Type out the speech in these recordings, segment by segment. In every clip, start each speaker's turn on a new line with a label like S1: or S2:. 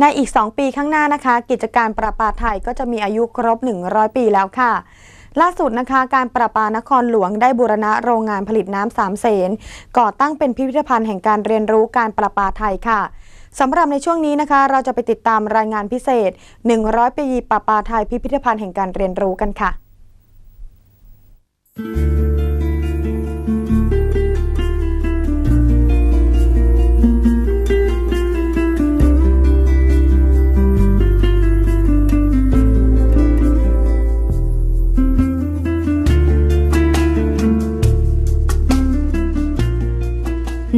S1: ในอีก 2 ปีข้างหน้านะคะ กิจการประปาไทยก็จะมีอายุครบ 100 ปีแล้วค่ะ ล่าสุดนะคะ การประปานครหลวงได้บูรณะโรงงานผลิตน้ำสามเสนก่อตั้งเป็นพิพิธภัณฑ์แห่งการเรียนรู้การประปาไทยค่ะสำหรับในช่วงนี้นะคะ เราจะไปติดตามรายงานพิเศษ 100 ปีประปาไทยพิพิธภัณฑ์แห่งการเรียนรู้กันค่ะ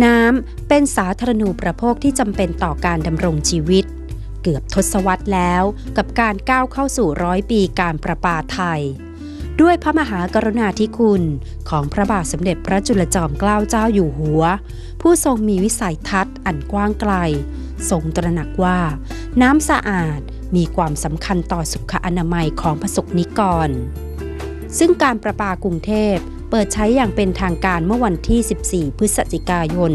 S2: น้ำเป็นสาธารณูประโภคที่จำเป็นต่อการดำรงชีวิต เกือบทศวรรษแล้วกับการก้าวเข้าสู่ร้อยปีการประปาไทย ด้วยพระมหากรุณาธิคุณของพระบาทสมเด็จพระจุลจอมเกล้าเจ้าอยู่หัว ผู้ทรงมีวิสัยทัศน์อันกว้างไกล ทรงตระหนักว่า น้ำสะอาดมีความสำคัญต่อสุขอนามัยของประสบนิกร ซึ่งการประปากรุงเทพ เปิดใช้อย่างเป็นทางการเมื่อวันที่ 14 พฤศจิกายน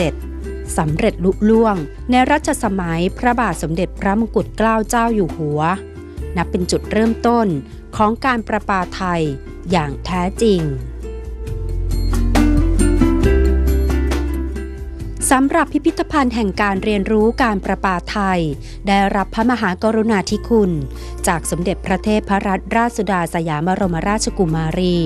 S2: 2457 สำเร็จลุล่วง ในรัชสมัยพระบาทสมเด็จพระมงกุฎเกล้าเจ้าอยู่หัว นับเป็นจุดเริ่มต้นของการประปาไทยอย่างแท้จริง สำหรับพิพิธภัณฑ์แห่งการเรียนรู้การประปาไทย ได้รับพระมหากรุณาธิคุณ จากสมเด็จพระเทพพรัตนราชสุดาสยามบรมราชกุมารี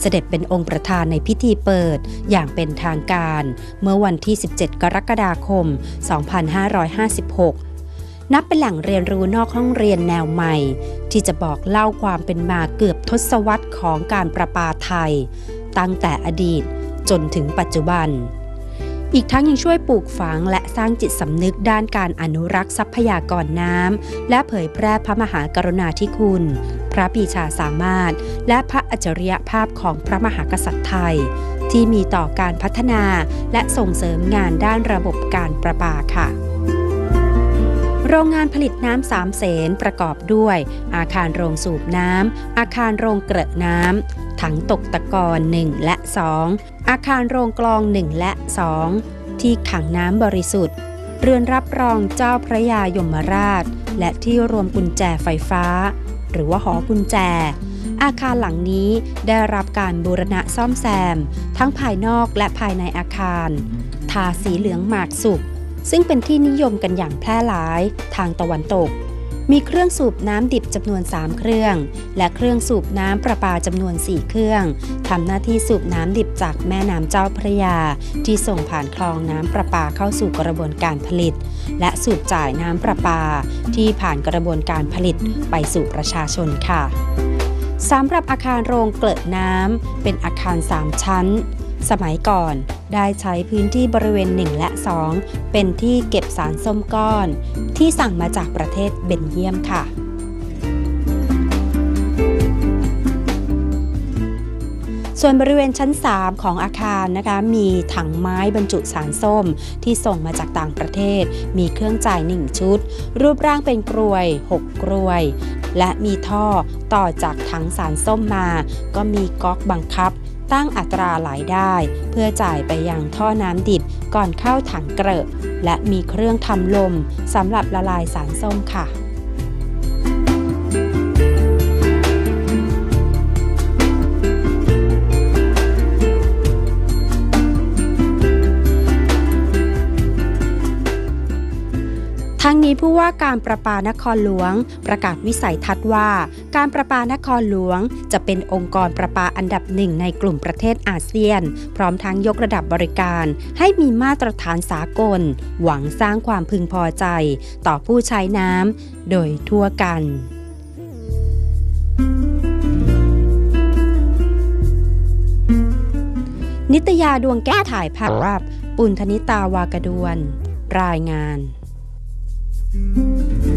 S2: เสด็จเป็นองค์ประธานในพิธีเปิดอย่างเป็นทางการ เมื่อวันที่ 17 กรกฎาคม 2556นับเป็นแหล่งเรียนรู้นอกห้องเรียนแนวใหม่ ที่จะบอกเล่าความเป็นมาเกือบทศวรรษของการประปาไทย ตั้งแต่อดีตจนถึงปัจจุบัน อีกทั้งยังช่วยปลูกฝังและสร้างจิตสำนึกด้านการอนุรักษ์ทรัพยากรน้ำและเผยแพร่พระมหากรุณาธิคุณ พระปีชาสามารถ และพระอัจฉริยภาพของพระมหากษัตริย์ไทย ที่มีต่อการพัฒนาและส่งเสริมงานด้านระบบการประปาค่ะ โรงงานผลิตน้ำสามเสนประกอบด้วย อาคารโรงสูบน้ำ อาคารโรงเกลอะน้ำ ถังตกตะกอน1และ 2 อาคารโรงกลอง 1 และ 2 ที่ขังน้ำบริสุทธิ์ เรือนรับรองเจ้าพระยายมราช และที่รวมกุญแจไฟฟ้า หรือว่าหอกุญแจอาคารหลังนี้ได้รับการบูรณะซ่อมแซม ทั้งภายนอกและภายในอาคาร ทาสีเหลืองหมากสุก ซึ่งเป็นที่นิยมกันอย่างแพร่หลายทางตะวันตก มีเครื่องสูบน้ำดิบจำนวน 3 เครื่อง และเครื่องสูบน้ำประปาจำนวน 4 เครื่องทำหน้าที่สูบน้ำดิบจากแม่น้ำเจ้าพระยา ที่ส่งผ่านคลองน้ำประปาเข้าสู่กระบวนการผลิต และสูบจ่ายน้ำประปา ที่ผ่านกระบวนการผลิตไปสู่ประชาชนค่ะสำหรับอาคารโรงเกลอน้ำเป็นอาคาร 3 ชั้น สมัยก่อน ได้ใช้พื้นที่บริเวณ 1 และ 2 เป็นที่เก็บสารส้มก้อน ที่สั่งมาจากประเทศเบนเยียมค่ะส่วนบริเวณชั้น 3 ของอาคารนะคะมีถังไม้บรรจุสารส้มที่ส่งมาจากต่างประเทศ มีเครื่องจ่าย 1 ชุด รูปร่างเป็นกรวย 6 กรวย และมีท่อต่อจากถังสารส้มมา ก็มีก๊อกบังคับ ตั้งอัตราไหลได้ เพื่อจ่ายไปยังท่อน้ำดิบก่อนเข้าถังเกลอะและมีเครื่องทำลมสำหรับละลายสารส้มค่ะ ทั้งนี้ผู้ว่าการประปานครหลวง ประกาศวิสัยทัศน์ว่า การประปานครหลวง จะเป็นองค์กรประปาอันดับหนึ่งในกลุ่มประเทศอาเซียน พร้อมทั้งยกระดับบริการ ให้มีมาตรฐานสากล หวังสร้างความพึงพอใจ ต่อผู้ใช้น้ำโดยทั่วกันนิตยาดวงแก้ถ่ายภาพปุณธนิตาวากระดวน รายงาน
S3: Música